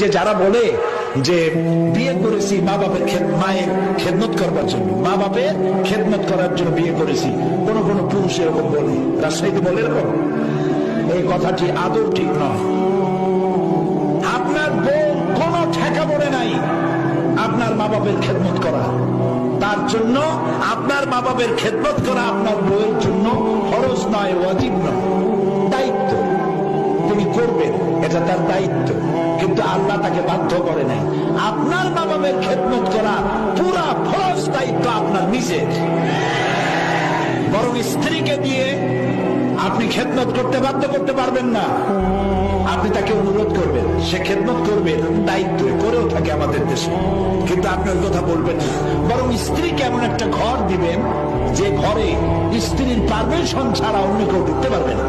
যে যারা বলে যে বিয়ে করেছি, মা বাপের মায়ের খেদমত করবার জন্য, মা বাপের খেদমত করার জন্য বিয়ে করেছি, কোন কোন পুরুষ এরকম বলে, রাজশাহীতে বলে এরকম? এই কথাটি আদৌ ঠিক নয়। আপনার বউ কোন ঠেকা পড়ে নাই আপনার মা বাপের খেদমত করা। তার জন্য আপনার মা বাপের খেদমত করা আপনার বউয়ের জন্য খরচ নয়, ওয়াজিব নয়। দায়িত্ব। তুমি করবেন এটা তার দায়িত্ব, কিন্তু আল্লাহ তাকে বাধ্য করে নাই আপনার মা বাপের খেদমত করা পুরা ফরজ দায়িত্ব আপনার নিজের বরং স্ত্রীকে দিয়ে আপনি খেদমত করতে বাধ্য করতে পারবেন না। আপনি তাকে অনুরোধ করবেন, সে খেদমত করবে, দায়িত্ব করেও থাকে আমাদের দেশে। কিন্তু আপনি ওই কথা বলবেন না। বরং স্ত্রীকে এমন একটা ঘর দিবেন, যে ঘরে স্ত্রীর পারমিশন ছাড়া অন্য কেউ ঢুকতে পারবে না।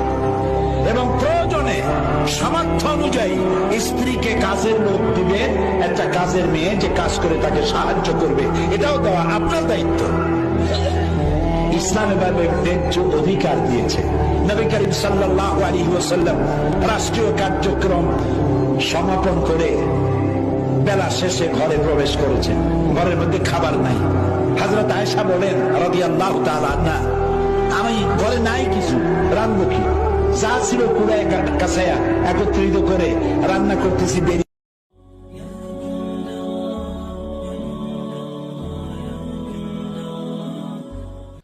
সামর্থ্য অনুযায়ী স্ত্রীকে কাজের লোক দিবেন একটা কাজের মেয়ে যে কাজ করে তাকে সাহায্য করবে। এটাও দেওয়া আপনার দায়িত্ব। অধিকার দিয়েছে। নবী করিম সাল্লাল্লাহু আলাইহি ওয়াসাল্লাম রাষ্ট্রীয় কার্যক্রম সমাপন করে বেলা শেষে ঘরে প্রবেশ করেছেন। ঘরের মধ্যে খাবার নাই। হযরত আয়েশা বলেন তাআলা আনহা, আমি ঘরে নাই কিছু রান্না কি? যা ছিল পুরো কাছে একত্রিত করে রান্না করতেছি দেরি